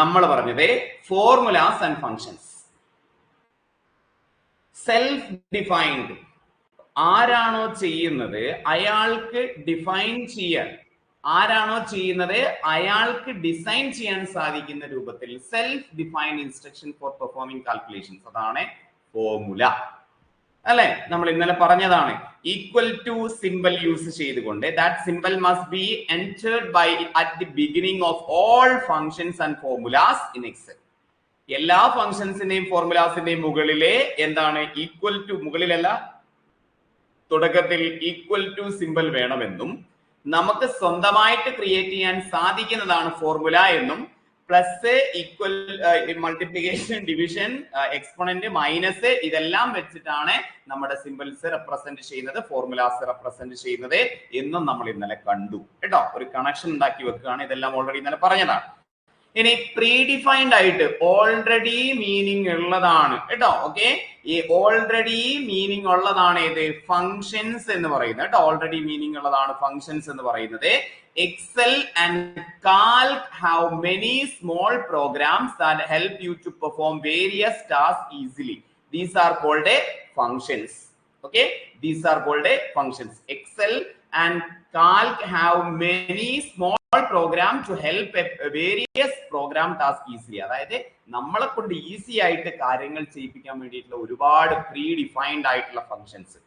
നമ്മൾ പറഞ്ഞത് formulas and functions self defined ആരാണോ ചെയ്യുന്നത് അയാൾക്ക് ഡിഫൈൻ ചെയ്യാൻ ആരാണോ ചെയ്യുന്നത് അയാൾക്ക് ഡിസൈൻ ചെയ്യാൻ സാധിക്കുന്ന രൂപത്തിൽ self defined instruction for performing calculations അതാണ് ഫോർമുല അല്ലെ? നമ്മൾ ഇന്നലെ പറഞ്ഞതാണ് ഈക്വൽ ടു സിമ്പിൾ യൂസ് ചെയ്തുകൊണ്ട് that simple must be entered by at the beginning of all functions and formulas in Excel എല്ലാ ഫങ്ഷൻസിന്റെയും ഫോർമുലാസിന്റെയും മുകളിലെ എന്താണ്? ഈക്വൽ ടു മുകളിലല്ല. തുടക്കത്തിൽ ഈക്വൽ ടു സിമ്പിൾ വേണമെന്നും നമുക്ക് സ്വന്തമായിട്ട് ക്രിയേറ്റ് ചെയ്യാൻ സാധിക്കുന്നതാണ് ഫോർമുല എന്നും plus equal multiplication division exponent minus ഇതെല്ലാം വെച്ചിട്ടാണ് നമ്മുടെ സിമ്പിൾസ് റെപ്രസെന്റ് ചെയ്യുന്നത് ഫോർമുലാസ് റെപ്രസെന്റ് ചെയ്യുന്നത് എന്നും നമ്മൾ ഇന്നലെ കണ്ടു. കേട്ടോ? ഒരു കണക്ഷൻ ഉണ്ടാക്കി വെക്കുകയാണ്. ഇതെല്ലാം ഓൾറെഡി ഇന്നലെ പറഞ്ഞതാണ്. ഇനി പ്രീ ഡിഫൈൻഡ് ആയിട്ട് ഓൾറെഡി മീനിങ് ഉള്ളതാണ്. കേട്ടോ? ഓക്കെ ഈ ഓൾറെഡി മീനിങ് ഉള്ളതാണ് ഏത്? ഫങ്ഷൻസ് എന്ന് പറയുന്നത്. കേട്ടോ? ഓൾറെഡി മീനിങ് ഉള്ളതാണ് ഫങ്ഷൻസ് എന്ന് പറയുന്നത്. Excel and Calc have many small programs that help you to perform various task easily these are called functions okay these are called functions. Excel and calc have many small program to help various program task easily. അതായത് നമ്മളെ കൊണ്ട് easy ആയിട്ട് കാര്യങ്ങൾ ചെയ്യിപ്പിക്കാൻ വേണ്ടിയിട്ടുള്ള ഒരുപാട് pre defined ആയിട്ടുള്ള functions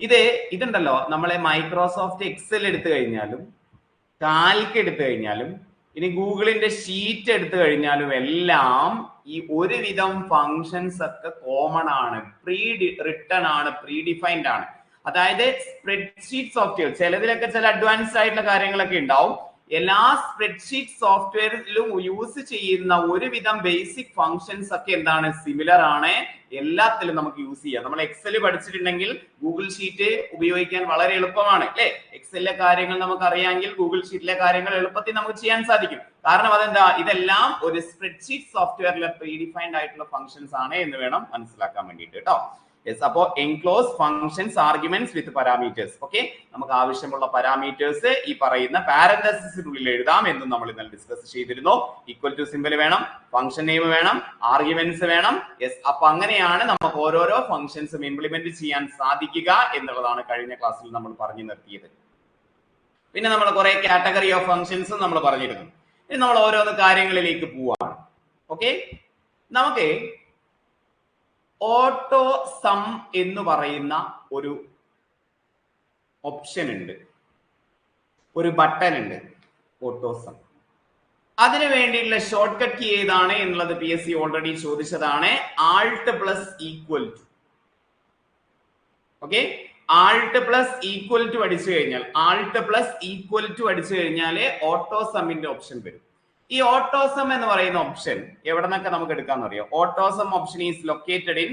ഇത് ഇതുണ്ടല്ലോ നമ്മളെ മൈക്രോസോഫ്റ്റ് എക്സൽ എടുത്തു കഴിഞ്ഞാലും കാൽക്ക് എടുത്തു കഴിഞ്ഞാലും ഇനി ഗൂഗിളിന്റെ ഷീറ്റ് എടുത്തു കഴിഞ്ഞാലും എല്ലാം ഈ ഒരുവിധം ഫങ്ഷൻസ് ഒക്കെ കോമൺ ആണ് പ്രീ റിട്ടൺ ആണ് പ്രീ ഡിഫൈൻഡ് ആണ്. അതായത് സ്പ്രെഡ്ഷീറ്റ് സോഫ്റ്റ്വെയർ ചിലതിലൊക്കെ ചില അഡ്വാൻസ്ഡ് ആയിട്ടുള്ള കാര്യങ്ങളൊക്കെ ഉണ്ടാവും. എല്ലാ സ്പ്രെഡ്ഷീറ്റ് സോഫ്റ്റ്വെയറിലും യൂസ് ചെയ്യുന്ന ഒരുവിധം ബേസിക് ഫങ്ഷൻസ് ഒക്കെ എന്താണ്? സിമിലർ ആണ്. എല്ലാത്തിലും നമുക്ക് യൂസ് ചെയ്യാം. നമ്മൾ എക്സൽ പഠിച്ചിട്ടുണ്ടെങ്കിൽ ഗൂഗിൾ ഷീറ്റ് ഉപയോഗിക്കാൻ വളരെ എളുപ്പമാണ് അല്ലെ? എക്സലിലെ കാര്യങ്ങൾ നമുക്ക് അറിയാമെങ്കിൽ ഗൂഗിൾ ഷീറ്റിലെ കാര്യങ്ങൾ എളുപ്പത്തിൽ നമുക്ക് ചെയ്യാൻ സാധിക്കും. കാരണം അതെന്താ? ഇതെല്ലാം ഒരു സ്പ്രെഡ്ഷീറ്റ് സോഫ്റ്റ്വെയറിലെ പ്രീഡിഫൈൻഡ് ആയിട്ടുള്ള ഫങ്ഷൻസ് ആണ് എന്ന് വേണം മനസ്സിലാക്കാൻ വേണ്ടിയിട്ട് കേട്ടോ. യെസ് അപ്പോ enclose functions arguments with parameters okay നമുക്ക് ആവശ്യമുള്ള പാരാമീറ്റേഴ്സ് ഈ പറയുന്ന പാരന്തസിനുള്ളിൽ എഴുതാം എന്നും നമ്മൾ ഇന്നലെ ഡിസ്കസ് ചെയ്തിരുന്നു. ഈക്വൽ ടു സിമ്പിൾ വേണം ഫംഗ്ഷൻ നെയിം വേണം ആർഗ്യുമെന്റ്സ് വേണം. യെസ് അപ്പൊ അങ്ങനെയാണ് നമുക്ക് ഓരോരോ ഫംഗ്ഷൻസും ഇംപ്ലിമെന്റ് ചെയ്യാൻ സാധിക്കുക എന്നുള്ളതാണ് കഴിഞ്ഞ ക്ലാസ്സിൽ നമ്മൾ പറഞ്ഞു നിർത്തിയത്. പിന്നെ നമ്മൾ കുറെ കാറ്റഗറി ഓഫ് ഫംഗ്ഷൻസും നമ്മൾ പറഞ്ഞിരുന്നു. ഇനി നമ്മൾ ഓരോന്ന് കാര്യങ്ങളിലേക്ക് പോവാണ്. ഓക്കെ നമുക്ക് ഓട്ടോ സം എന്ന് പറയുന്ന ഒരു ഓപ്ഷൻ ഉണ്ട്. ഒരു ബട്ടൺ ഉണ്ട് ഓട്ടോ സം. അതിനു വേണ്ടിയിട്ടുള്ള ഷോർട്ട് കട്ട് കീ ഏതാണ് എന്നുള്ളത് പി എസ് സി ഓൾറെഡി ചോദിച്ചതാണ്. Alt plus equal to okay Alt plus equal to അടിച്ചു കഴിഞ്ഞാൽ ആൾട്ട് പ്ലസ് ഈക്വൽ ടു അടിച്ചു കഴിഞ്ഞാൽ ഓട്ടോ സമ്മിന്റെ ഓപ്ഷൻ വരും. ഈ ഓട്ടോസം എന്ന് പറയുന്ന ഓപ്ഷൻ എവിടെ നിന്നൊക്കെ നമുക്ക് എടുക്കാന്ന് അറിയാം autosum option is located in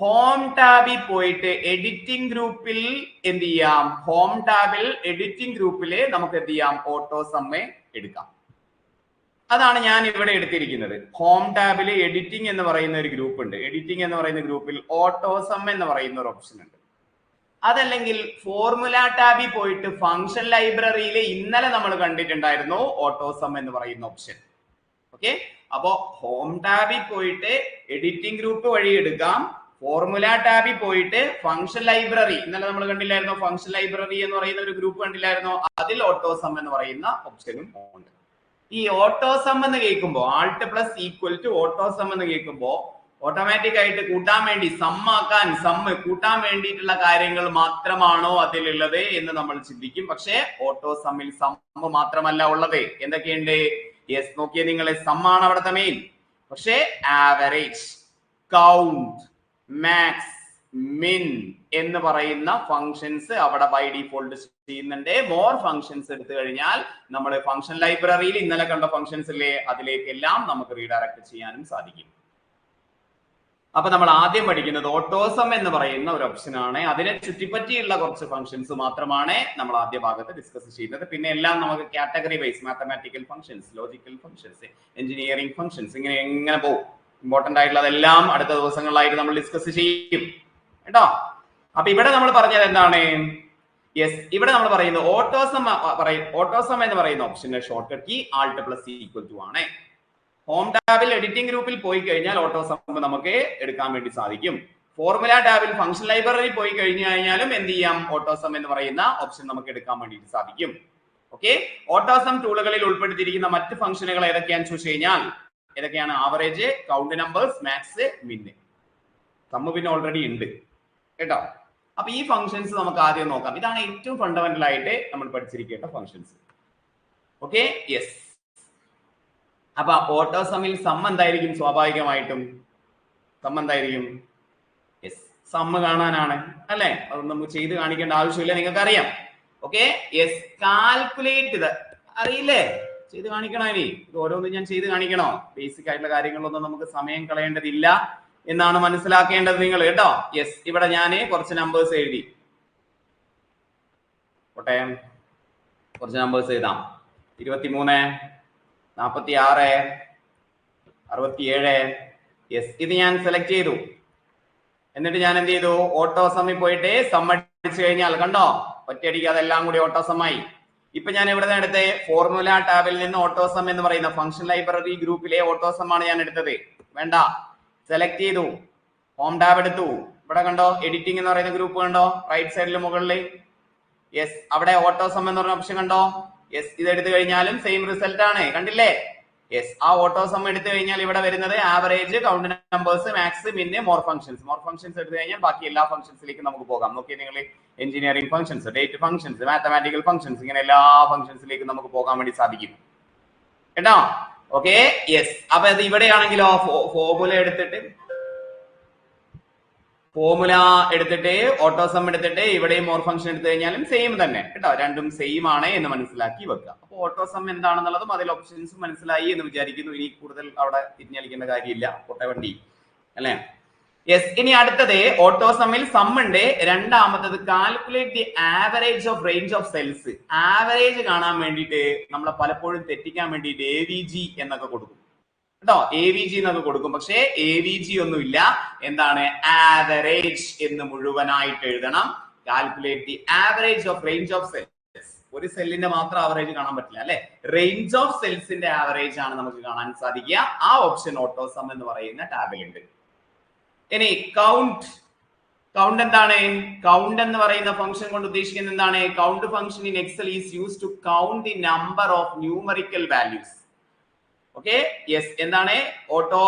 home ടാബിൽ പോയിട്ട് എഡിറ്റിംഗ് ഗ്രൂപ്പിൽ എന്ത് ചെയ്യാം? ഹോം ടാബിൽ എഡിറ്റിംഗ് ഗ്രൂപ്പിൽ നമുക്ക് എന്ത് ചെയ്യാം? ഓട്ടോസമ്മെ എടുക്കാം. അതാണ് ഞാൻ ഇവിടെ എടുത്തിരിക്കുന്നത്. ഹോം ടാബിൽ എഡിറ്റിംഗ് എന്ന് പറയുന്ന ഒരു ഗ്രൂപ്പ് ഉണ്ട്. എഡിറ്റിംഗ് എന്ന് പറയുന്ന ഗ്രൂപ്പിൽ ഓട്ടോസം എന്ന് പറയുന്ന ഒരു ഓപ്ഷൻ ഉണ്ട്. അതല്ലെങ്കിൽ ഫോർമുല ടാബിൽ പോയിട്ട് ഫങ്ഷൻ ലൈബ്രറിയിൽ ഇന്നലെ നമ്മൾ കണ്ടിട്ടുണ്ടായിരുന്നു ഓട്ടോസം എന്ന് പറയുന്ന ഓപ്ഷൻ ഓക്കെ അപ്പോ ഹോം ടാബിൽ പോയിട്ട് എഡിറ്റിംഗ് ഗ്രൂപ്പ് വഴി എടുക്കാം. ഫോർമുല ടാബിൽ പോയിട്ട് ഫങ്ഷൻ ലൈബ്രറി ഇന്നലെ നമ്മൾ കണ്ടില്ലായിരുന്നോ? ഫങ്ഷൻ ലൈബ്രറി എന്ന് പറയുന്ന ഒരു ഗ്രൂപ്പ് കണ്ടില്ലായിരുന്നോ? അതിൽ ഓട്ടോസം എന്ന് പറയുന്ന ഓപ്ഷനും ഉണ്ട്. ഈ ഓട്ടോസം എന്ന് കേൾക്കുമ്പോൾ Alt plus equal to autosum എന്ന് കേൾക്കുമ്പോൾ ഓട്ടോമാറ്റിക് ആയിട്ട് കൂട്ടാൻ വേണ്ടി സമ്മാക്കാൻ സമ്മ് കൂട്ടാൻ വേണ്ടിയിട്ടുള്ള കാര്യങ്ങൾ മാത്രമാണോ അതിലുള്ളത് എന്ന് നമ്മൾ ചിന്തിക്കും. പക്ഷേ ഓട്ടോ സമ്മിൽ സമ്മ് മാത്രമല്ല ഉള്ളത്. എന്തൊക്കെയുണ്ട്? യെസ് നോക്കിയ നിങ്ങളെ. സമ്മാണ് അവിടുത്തെ മെയിൻ പക്ഷേ ആവറേജ് കൗണ്ട് മാക്സ് മിൻ എന്ന് പറയുന്ന ഫങ്ഷൻസ് അവിടെ ബൈ ഡിഫോൾട്ട് ചെയ്യുന്നുണ്ട്. മോർ ഫങ്ഷൻസ് എടുത്തു കഴിഞ്ഞാൽ നമ്മൾ ഫങ്ഷൻ ലൈബ്രറിയിൽ ഇന്നലെ കണ്ട ഫങ്ഷൻസ് ഇല്ലേ അതിലേക്കെല്ലാം നമുക്ക് റീഡയറക്ട് ചെയ്യാനും സാധിക്കും. അപ്പൊ നമ്മൾ ആദ്യം പഠിക്കുന്നത് ഓട്ടോസം എന്ന് പറയുന്ന ഒരു ഓപ്ഷൻ ആണ്. അതിനെ ചുറ്റിപ്പറ്റിയുള്ള കുറച്ച് ഫംഗ്ഷൻസ് മാത്രമാണ് നമ്മൾ ആദ്യ ഭാഗത്ത് ഡിസ്കസ് ചെയ്യുന്നത്. പിന്നെ എല്ലാം നമുക്ക് category wise mathematical functions logical functions engineering functions ഇങ്ങനെ എങ്ങനെ പോകും ഇമ്പോർട്ടന്റ് ആയിട്ടുള്ളതെല്ലാം അടുത്ത ദിവസങ്ങളിലായിട്ട് നമ്മൾ ഡിസ്കസ് ചെയ്യും. കേട്ടോ? അപ്പൊ ഇവിടെ നമ്മൾ പറഞ്ഞത് എന്താണ്? യെസ് ഇവിടെ നമ്മൾ പറയുന്നത് ഓട്ടോസം ഓട്ടോസം എന്ന് പറയുന്ന ഓപ്ഷന്റെ shortcut key Alt plus equal to ആണ്. ഹോം ടാബിൽ എഡിറ്റിംഗ് ഗ്രൂപ്പിൽ പോയി കഴിഞ്ഞാൽ ഓട്ടോ സം നമുക്ക് എടുക്കാൻ വേണ്ടി സാധിക്കും. ഫോർമുല ടാബിൽ ഫംഗ്ഷൻ ലൈബ്രറി പോയി കഴിഞ്ഞു കഴിഞ്ഞാലും എന്ത് ചെയ്യാം? ഓട്ടോസം എന്ന് പറയുന്ന ഓപ്ഷൻ നമുക്ക് എടുക്കാൻ വേണ്ടിയിട്ട് സാധിക്കും. ഓക്കെ ഓട്ടോസം ടൂളുകളിൽ ഉൾപ്പെടുത്തിയിരിക്കുന്ന മറ്റ് ഫംഗ്ഷനുകൾ ഏതൊക്കെയാണെന്ന് ചോദിച്ചു കഴിഞ്ഞാൽ ഏതൊക്കെയാണ്? Average count numbers max min sum പിന്നെ ഓൾറെഡി ഉണ്ട്. കേട്ടോ? അപ്പൊ ഈ ഫംഗ്ഷൻസ് നമുക്ക് ആദ്യം നോക്കാം. ഇതാണ് ഏറ്റവും ഫണ്ടമെന്റൽ ആയിട്ട് നമ്മൾ പഠിച്ചിരിക്കേണ്ട ഫംഗ്ഷൻസ് ഓക്കെ യെസ് അപ്പൊ ഓട്ടോസമിൽ സം എന്തായിരിക്കും? സ്വാഭാവികമായിട്ടും സം എന്തായിരിക്കും? യെസ് സമ്മ് കാണാനാണ് അല്ലെ? അത് നമുക്ക് ചെയ്ത് കാണിക്കേണ്ട ആവശ്യമില്ല നിങ്ങൾക്ക് അറിയാം ഓക്കെ യെസ് കാൽക്കുലേറ്റ് അറിയില്ലേ? ചെയ്ത് കാണിക്കണോ ഇനി? ഇത് ഓരോന്നും ഞാൻ ചെയ്ത് കാണിക്കണോ? ബേസിക് ആയിട്ടുള്ള കാര്യങ്ങളൊന്നും നമുക്ക് സമയം കളയേണ്ടതില്ല എന്നാണ് മനസ്സിലാക്കേണ്ടത് നിങ്ങൾ കേട്ടോ? യെസ് ഇവിടെ ഞാൻ കുറച്ച് നമ്പേഴ്സ് എഴുതി. കോട്ടയം കുറച്ച് നമ്പേഴ്സ് എഴുതാം. ഇരുപത്തിമൂന്ന്. നാൽപ്പത്തി ആറ് അറുപത്തിയേഴ്. യെസ് ഇത് ഞാൻ സെലക്ട് ചെയ്തു. എന്നിട്ട് ഞാൻ എന്ത് ചെയ്തു? ഓട്ടോ സമ്മിൽ പോയിട്ട് സമ്മടിച്ചു കഴിഞ്ഞാൽ കണ്ടോ? ഒറ്റയടിക്ക് അതെല്ലാം കൂടി ഓട്ടോ സമ്മായി ഇപ്പൊ ഞാൻ ഇവിടെ നിന്ന് എടുത്ത് ഫോർമുല ടാബിൽ നിന്ന് ഓട്ടോ സം എന്ന് പറയുന്ന ഫംഗ്ഷൻ ലൈബ്രറി ഗ്രൂപ്പിലെ ഓട്ടോസം ആണ് ഞാൻ എടുത്തത്. വേണ്ട. സെലക്ട് ചെയ്തു. ഹോം ടാബ് എടുത്തു. ഇവിടെ കണ്ടോ? എഡിറ്റിംഗ് എന്ന് പറയുന്ന ഗ്രൂപ്പ് കണ്ടോ? റൈറ്റ് സൈഡിൽ മുകളിൽ യെസ് അവിടെ ഓട്ടോ സം എന്ന് പറഞ്ഞ ഓപ്ഷൻ കണ്ടോ? യെസ് ഇത് എടുത്തു കഴിഞ്ഞാലും സെയിം റിസൾട്ട് ആണ്. കണ്ടില്ലേ? യെസ് ആ ഓട്ടോസം എടുത്തു കഴിഞ്ഞാൽ ഇവിടെ വരുന്നത് ആവറേജ് കൗണ്ട് നമ്പേഴ്സ് മാക്സ് പിന്നെ മോർ ഫംഗ്ഷൻസ് മോർ ഫംഗ്ഷൻസ് എടുത്തു കഴിഞ്ഞാൽ ബാക്കി എല്ലാ ഫംഗ്ഷൻസിലേക്കും നമുക്ക് പോകാം. നോക്കി നിങ്ങൾ engineering functions date functions mathematical functions ഇങ്ങനെ എല്ലാ ഫംഗ്ഷൻസിലേക്കും നമുക്ക് പോകാൻ വേണ്ടി സാധിക്കും. കേട്ടോ? ഓക്കെ യെസ് അപ്പൊ അത് ഇവിടെയാണെങ്കിലോ ഫോർമുല എടുത്തിട്ട് ഫോർമുല എടുത്തിട്ട് ഓട്ടോസം എടുത്തിട്ട് ഇവിടെയും മോർ ഫംഗ്ഷൻ എടുത്തു കഴിഞ്ഞാലും സെയിം തന്നെ. കേട്ടോ? രണ്ടും സെയിം ആണ് എന്ന് മനസ്സിലാക്കി വെക്കുക. അപ്പൊ ഓട്ടോസം എന്താണെന്നുള്ളതും അതിൽ ഓപ്ഷൻസ് മനസ്സിലായി എന്ന് വിചാരിക്കുന്നു. ഇനി കൂടുതൽ അവിടെ തിരിഞ്ഞളിക്കേണ്ട കാര്യമില്ല. കൊട്ടവണ്ടി അല്ലേ? യെസ് ഇനി അടുത്തത് ഓട്ടോസമ്മിൽ സമ്മുണ്ട് രണ്ടാമത്തത് calculate the average of range of cells average കാണാൻ വേണ്ടിയിട്ട് നമ്മളെ പലപ്പോഴും തെറ്റിക്കാൻ വേണ്ടിയിട്ട് എ വി ജി എന്നൊക്കെ കൊടുക്കും. കേട്ടോ? എ വി ജി എന്നൊക്കെ കൊടുക്കും. പക്ഷേ എ വി ജി ഒന്നുമില്ല. എന്താണ്? ആവറേജ് എന്ന് മുഴുവനായിട്ട് എഴുതണം. Calculate the average of range of cells ഒരു സെല്ലിന്റെ മാത്രം ആവറേജ് കാണാൻ പറ്റില്ല അല്ലെ? റേഞ്ച് ഓഫ് സെൽസിന്റെ ആവറേജ് ആണ് നമുക്ക് കാണാൻ സാധിക്കുക. ആ ഓപ്ഷൻ ഓട്ടോസം എന്ന് പറയുന്ന ടാബിലുണ്ട് ഇനി കൗണ്ട് കൗണ്ട് എന്താണ്? കൗണ്ട് എന്ന് പറയുന്ന ഫംഗ്ഷൻ കൊണ്ട് ഉദ്ദേശിക്കുന്നത് എന്താണ്? Count function in Excel is use to count the number of numerical values okay yes എന്താണ്? Auto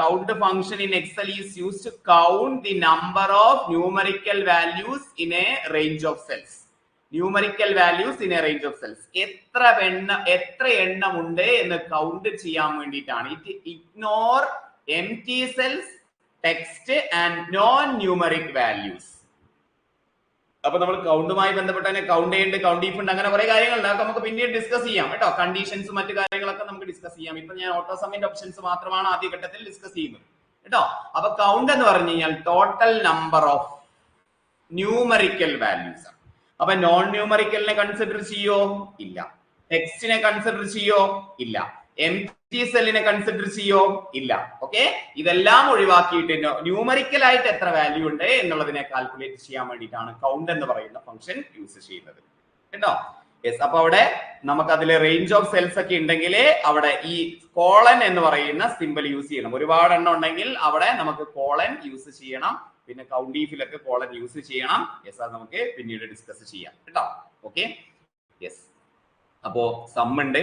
count function in Excel is use to count the number of numerical values in a range of cells numerical values in a range of cells എത്ര എണ്ണ എത്ര എണ്ണം ഉണ്ട് എന്ന് count ചെയ്യാൻ വേണ്ടിയിട്ടാണ്. It ignore empty cells text and non numeric values അപ്പൊ നമ്മൾ കൗണ്ടുമായി ബന്ധപ്പെട്ട് തന്നെ കൗണ്ട് ചെയ്യേണ്ട കൗണ്ട് ഉണ്ട് അങ്ങനെ കുറെ കാര്യങ്ങളുണ്ട്. അതൊക്കെ നമുക്ക് പിന്നീട് ഡിസ്കസ് ചെയ്യാം കേട്ടോ. കണ്ടീഷൻസ് മറ്റു കാര്യങ്ങളൊക്കെ നമുക്ക് ഡിസ്കസ് ചെയ്യാം. ഇപ്പൊ ഞാൻ ഓട്ടോസമിന്റെ ഓപ്ഷൻസ് മാത്രമാണ് ആദ്യ ഘട്ടത്തിൽ ഡിസ്കസ് ചെയ്യുന്നത്. കേട്ടോ? അപ്പൊ കൗണ്ട് എന്ന് പറഞ്ഞു കഴിഞ്ഞാൽ total number of numerical values ആണ്. അപ്പൊ നോൺ ന്യൂമറിക്കലിനെ കൺസിഡർ ചെയ്യോ? ഇല്ല. ടെക്സ്റ്റിനെ കൺസിഡർ ചെയ്യോ? ഇല്ല. എം ടി സെല്ലിനെ കൺസിഡർ ചെയ്യോ? ഇല്ല. ഓക്കെ ഇതെല്ലാം ഒഴിവാക്കിയിട്ട് ന്യൂമറിക്കൽ ആയിട്ട് എത്ര വാല്യൂ ഉണ്ട് എന്നുള്ളതിനെ കാൽക്കുലേറ്റ് ചെയ്യാൻ വേണ്ടിയിട്ടാണ് കൗണ്ട് എന്ന് പറയുന്ന ഫംഗ്ഷൻ യൂസ് ചെയ്യുന്നത്. കേട്ടോ? യെസ് അപ്പൊ അവിടെ നമുക്ക് അതിലെ റേഞ്ച് ഓഫ് സെൽസ് ഒക്കെ ഉണ്ടെങ്കിൽ അവിടെ ഈ കോളൻ എന്ന് പറയുന്ന സിമ്പിൾ യൂസ് ചെയ്യണം. ഒരുപാട് എണ്ണം ഉണ്ടെങ്കിൽ അവിടെ നമുക്ക് കോളൻ യൂസ് ചെയ്യണം. പിന്നെ കൗണ്ടീഫിലൊക്കെ കോളൻ യൂസ് ചെയ്യണം. യെസ് അത് നമുക്ക് പിന്നീട് ഡിസ്കസ് ചെയ്യാം. കേട്ടോ? ഓക്കെ യെസ് അപ്പോ സമ്മുണ്ട്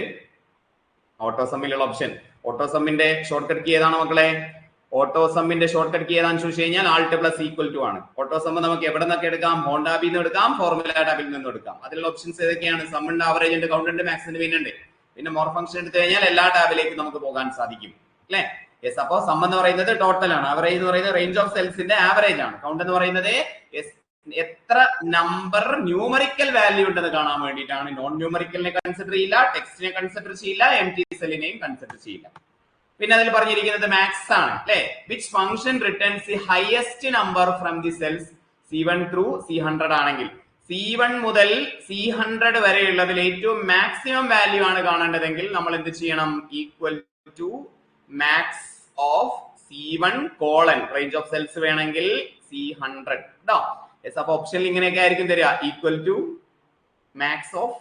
ഓട്ടോസമ്മിലുള്ള ഓപ്ഷൻ ഓട്ടോസമ്മിന്റെ ഷോർട്ട് കട്ട് കീ ഏതാണ് മക്കളെ? ഓട്ടോസമ്മിന്റെ ഷോർട്ട് കട്ട് കീ ഏതാണെന്ന് ചോദിച്ചു കഴിഞ്ഞാൽ ആൾട്ട് പ്ലസ് ഈക്വൽ ടു ആണ്. ഓട്ടോസമ്മ നമുക്ക് എവിടെ നിന്നൊക്കെ എടുക്കാം? ഹോണ്ടാബിൽ നിന്ന് എടുക്കാം ഫോർമുല ടാബിൽ നിന്ന് എടുക്കാം. അതിലുള്ള ഓപ്ഷൻസ് ഏതൊക്കെയാണ്? സമ്മുണ്ട് ആവറേജ് ഉണ്ട് കൗണ്ട് ഉണ്ട് മാക്സിന്റെ പിന്നെ ഉണ്ട്. പിന്നെ മോർ ഫംഗ്ഷൻ എടുത്തു കഴിഞ്ഞാൽ എല്ലാ ടാബിലേക്കും നമുക്ക് പോകാൻ സാധിക്കും. അല്ലെ? യെസ് അപ്പോ സം എന്ന് പറയുന്നത് ടോട്ടൽ ആണ്. ആവറേജ് എന്ന് പറയുന്നത് റേഞ്ച് ഓഫ് സെൽസിന്റെ ആവറേജ് ആണ്. കൗണ്ട് എന്ന് പറയുന്നത് yes, എത്ര നമ്പർ ന്യൂമറിക്കൽ വാല്യൂ ഉണ്ടെന്ന് കാണാൻ വേണ്ടിയിട്ടാണ് നോൺ ന്യൂമറിക്കലിനെ കൺസിഡർ ചെയ്യില്ല ടെക്സ്റ്റിനെ കൺസിഡർ ചെയ്യില്ല എം ടി സെല്ലിനെയും കൺസിഡർ ചെയ്യില്ല. പിന്നെ അതിൽ പറഞ്ഞിരിക്കുന്നത് മാക്സ് ആണ് അല്ലെ? Which function returns the highest number from the cells C one through C hundred ആണെങ്കിൽ. സി വൺ മുതൽ സി ഹൺഡ്രഡ് വരെയുള്ളതിൽ ഏറ്റവും മാക്സിമം വാല്യൂ ആണ് കാണേണ്ടതെങ്കിൽ നമ്മൾ എന്ത് ചെയ്യണം? Equal to max of C one colon range of cells വേണമെങ്കിൽ സി ഹൺഡ്രഡ് കേട്ടോ യെസ് അപ്പൊ ഓപ്ഷനിൽ ഇങ്ങനെയൊക്കെ ആയിരിക്കും തരിക. Equal to max of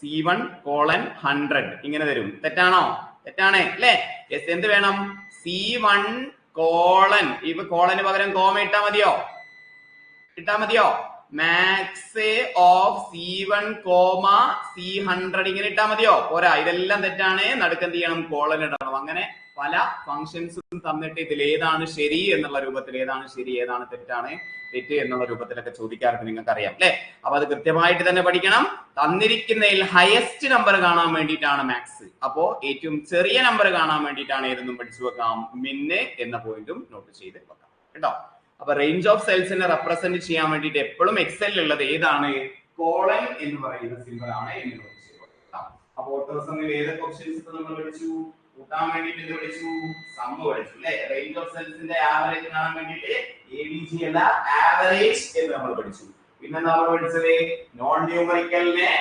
C one colon hundred ഇങ്ങനെ തരും. തെറ്റാണോ? തെറ്റാണേ. അല്ലേ? എസ് എന്ത് വേണം? സി വൺ കോളൻ ഇപ്പൊ കോളന് പകരം കോമ ഇട്ടാ മതിയോ? ഇട്ടാ മതിയോ? Max of C one comma C hundred ഇങ്ങനെ ഇട്ടാ മതിയോ? പോരാ. ഇതെല്ലാം തെറ്റാണ്. നടുക്കെന്ത് ചെയ്യണം? കോളൻ ഇടണം. അങ്ങനെ പല ഫങ്ഷൻസും തന്നിട്ട് ഇതിൽ ഏതാണ് ശരി എന്നുള്ള രൂപത്തിൽ ഏതാണ് ശരി ഏതാണ് തെറ്റാണ് തെറ്റ് എന്നുള്ള രൂപത്തിലൊക്കെ ചോദിക്കാറുണ്ട് നിങ്ങൾക്ക് അറിയാം അല്ലെ? അപ്പൊ അത് കൃത്യമായിട്ട് തന്നെ പഠിക്കണം. തന്നിരിക്കുന്നതിൽ ഹയസ്റ്റ് നമ്പർ കാണാൻ വേണ്ടിയിട്ടാണ് മാത്സ് അപ്പോ ഏറ്റവും ചെറിയ നമ്പർ കാണാൻ വേണ്ടിയിട്ടാണ് ഏതെന്നും പഠിച്ചു വെക്കാം. മിന്ന് എന്ന പോയിന്റും നോട്ട് ചെയ്ത് വെക്കാം. കേട്ടോ? അപ്പൊ റേഞ്ച് ഓഫ് സെൽസിനെ റെപ്രസെന്റ് ചെയ്യാൻ വേണ്ടിയിട്ട് എപ്പോഴും എക്സൽ ഉള്ളത് ഏതാണ്? കോളൻ എന്ന് പറയുന്ന സിമ്പിൾ ആണ് എന്ന് നോട്ട് ചെയ്ത് അപ്പൊ ഓട്ടോസമിൽ ഏതൊക്കെ ഓപ്ഷൻസ് നമ്മൾ പഠിച്ചു? കൂട്ടാൻ വേണ്ടിട്ട് എന്ത് വിളിച്ചു സമ്മ വിളിച്ചു അല്ലെ? റേഞ്ച് ഓഫ് സെൽസിന്റെ ആവറേജ് കാണാൻ വേണ്ടിട്ട് എ ബി ജി അല്ല ആവറേജ് എന്ന് നമ്മൾ പഠിച്ചു. പിന്നെ നമ്മൾ പഠിച്ചത്? നോൺ ന്യൂമറിക്കലിനെ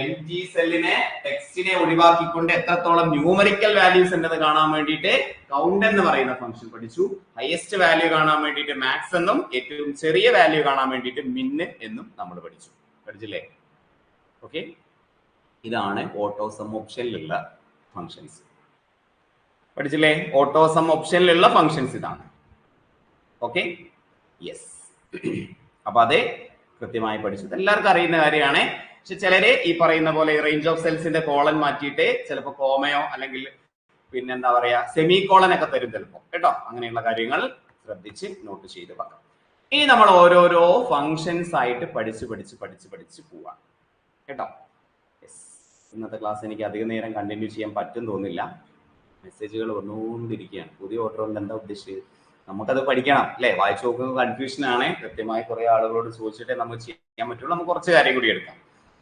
എം സെല്ലിനെ ടെക്സ്റ്റിനെ ഒഴിവാക്കിക്കൊണ്ട് എത്രത്തോളം ന്യൂമറിക്കൽ വാല്യൂസ് ഉണ്ടെന്ന് കാണാൻ വേണ്ടിയിട്ട് കൗണ്ട് എന്ന് പറയുന്ന ഫംഗ്ഷൻ പഠിച്ചു. ഹയസ്റ്റ് വാല്യൂ കാണാൻ വേണ്ടിയിട്ട് മാക്സ് എന്നും ഏറ്റവും ചെറിയ വാല്യൂ കാണാൻ വേണ്ടിയിട്ട് മിന്ന് എന്നും നമ്മൾ പഠിച്ചു. പഠിച്ചില്ലേ? ഓക്കെ ഇതാണ് ഓട്ടോസം ഓപ്ഷനിലുള്ള ഫങ്ഷൻസ് പഠിച്ചില്ലേ? ഓട്ടോസം ഓപ്ഷനിലുള്ള ഫങ്ഷൻസ് ഇതാണ്. ഓക്കെ യെസ് അപ്പൊ അത് കൃത്യമായി പഠിച്ചത്. എല്ലാവർക്കും അറിയുന്ന കാര്യമാണ്. പക്ഷെ ചിലര് ഈ പറയുന്ന പോലെ റേഞ്ച് ഓഫ് സെൽസിന്റെ കോളൻ മാറ്റിയിട്ട് ചിലപ്പോൾ കോമയോ അല്ലെങ്കിൽ പിന്നെന്താ പറയാ സെമി കോളൻ ഒക്കെ തരും ചിലപ്പോൾ കേട്ടോ? അങ്ങനെയുള്ള കാര്യങ്ങൾ ശ്രദ്ധിച്ച് നോട്ട് ചെയ്ത് വെക്കാം. ഇനി നമ്മൾ ഓരോരോ ഫങ്ഷൻസ് ആയിട്ട് പഠിച്ച് പഠിച്ച് പഠിച്ച് പഠിച്ച് പോവാം. കേട്ടോ? ഇന്നത്തെ ക്ലാസ് എനിക്ക് അധികം നേരം കണ്ടിന്യൂ ചെയ്യാൻ പറ്റും തോന്നില്ല. മെസ്സേജുകൾ വന്നുകൊണ്ടിരിക്കുകയാണ്. പുതിയ ഓർഡർ കൊണ്ട് എന്താ ഉദ്ദേശിച്ചത്? നമുക്കത് പഠിക്കണം അല്ലേ? വായിച്ചു നോക്കുന്നത് കൺഫ്യൂഷൻ ആണ്. കൃത്യമായി കുറെ ആളുകളോട് ചോദിച്ചിട്ടേ നമുക്ക് ചെയ്യാൻ പറ്റുള്ളൂ. നമുക്ക് കുറച്ച് കാര്യം കൂടി എടുക്കാം.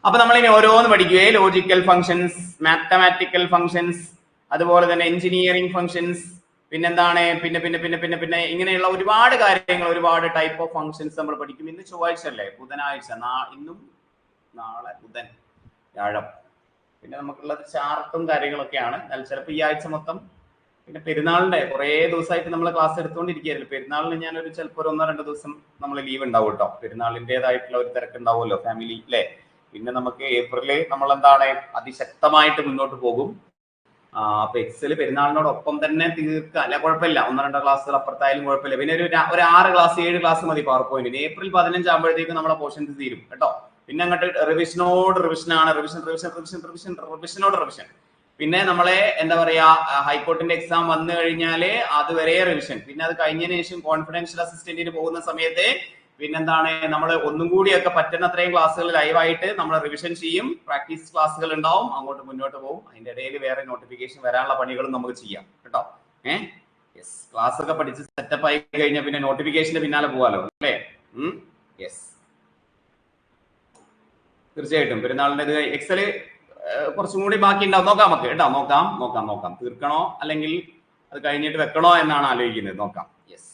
അപ്പൊ നമ്മൾ ഇനി ഓരോന്ന് പഠിക്കുകയെ. ലോജിക്കൽ ഫംഗ്ഷൻസ് മാത്തമാറ്റിക്കൽ ഫംഗ്ഷൻസ് അതുപോലെ തന്നെ എഞ്ചിനീയറിംഗ് ഫംഗ്ഷൻസ് പിന്നെന്താണ്? പിന്നെ പിന്നെ പിന്നെ പിന്നെ പിന്നെ ഇങ്ങനെയുള്ള ഒരുപാട് കാര്യങ്ങൾ ഒരുപാട് ടൈപ്പ് ഓഫ് ഫംഗ്ഷൻസ് നമ്മൾ പഠിക്കും. ഇന്ന് ചൊവ്വാഴ്ച അല്ലേ? ബുധനാഴ്ച. ഇന്നും നാളെ ബുധൻ. വ്യാഴം. പിന്നെ നമുക്കുള്ളത് ചാർട്ടും കാര്യങ്ങളൊക്കെയാണ്. എന്നാൽ ചിലപ്പോൾ ഈ ആഴ്ച മൊത്തം പിന്നെ പെരുന്നാളിന്റെ കുറേ ദിവസമായിട്ട് നമ്മൾ ക്ലാസ് എടുത്തുകൊണ്ടിരിക്കുകയായിരുന്നു. പെരുന്നാളിന് ഞാനൊരു ചിലപ്പോൾ ഒരു ഒന്നോ രണ്ടോ ദിവസം നമ്മൾ ലീവ് ഉണ്ടാവും കേട്ടോ. പെരുന്നാളിന്റെതായിട്ടുള്ള ഒരു തിരക്കുണ്ടാവുമല്ലോ ഫാമിലി അല്ലേ പിന്നെ നമുക്ക് ഏപ്രിലിൽ നമ്മൾ എന്താണ് അതിശക്തമായിട്ട് മുന്നോട്ട് പോകും. അപ്പൊ എക്സൽ പെരുന്നാളിനോടൊപ്പം തന്നെ തീർക്കുക അല്ല കുഴപ്പമില്ല. ഒന്നോ രണ്ടോ ക്ലാസ്സുകൾ അപ്പുറത്തായാലും കുഴപ്പമില്ല. പിന്നെ ഒരു ഒരു ആറ് ക്ലാസ് ഏഴ് ക്ലാസ് മതി പവർ പോയിന്റിന് ഏപ്രിൽ പതിനഞ്ചാകുമ്പോഴത്തേക്ക് നമ്മുടെ പോർഷൻസ് തീരും കേട്ടോ. പിന്നെ അങ്ങോട്ട് റിവിഷനോട് റിവിഷൻ ആണ്. റിവിഷൻ റിവിഷൻ റിവിഷൻ റിവിഷൻ റിവിഷനോട് റിവിഷൻ പിന്നെ നമ്മളെ എന്താ പറയാ ഹൈക്കോർട്ടിന്റെ എക്സാം വന്നു കഴിഞ്ഞാൽ അതുവരെ റിവിഷൻ പിന്നെ അത് കഴിഞ്ഞതിന് ശേഷം കോൺഫിഡൻഷ്യൽ അസിസ്റ്റന്റിന് പോകുന്ന സമയത്ത് പിന്നെന്താണ് നമ്മൾ ഒന്നും കൂടിയൊക്കെ പറ്റുന്ന അത്രയും ക്ലാസ്സുകൾ ലൈവായിട്ട് നമ്മൾ റിവിഷൻ ചെയ്യും. പ്രാക്ടീസ് ക്ലാസ്സുകൾ ഉണ്ടാവും. അങ്ങോട്ട് മുന്നോട്ട് പോകും. അതിന്റെ ഇടയിൽ വേറെ നോട്ടിഫിക്കേഷൻ വരാനുള്ള പണികളും നമുക്ക് ചെയ്യാം. കേട്ടോ? ഏഹ് യെസ് ക്ലാസ് ഒക്കെ പഠിച്ച് സെറ്റപ്പ് ആയി കഴിഞ്ഞാൽ പിന്നെ നോട്ടിഫിക്കേഷന്റെ പിന്നാലെ പോവാലോ അല്ലേ? യെസ് തീർച്ചയായിട്ടും. പെരുന്നാളിന്റെ എക്സൽ കുറച്ചും കൂടി ബാക്കി ഉണ്ടാവും. നോക്കാം നമുക്ക്. കേട്ടോ നോക്കാം നോക്കാം നോക്കാം. തീർക്കണോ അല്ലെങ്കിൽ അത് കഴിഞ്ഞിട്ട് വെക്കണോ എന്നാണ് ആലോചിക്കുന്നത്. നോക്കാം. യെസ്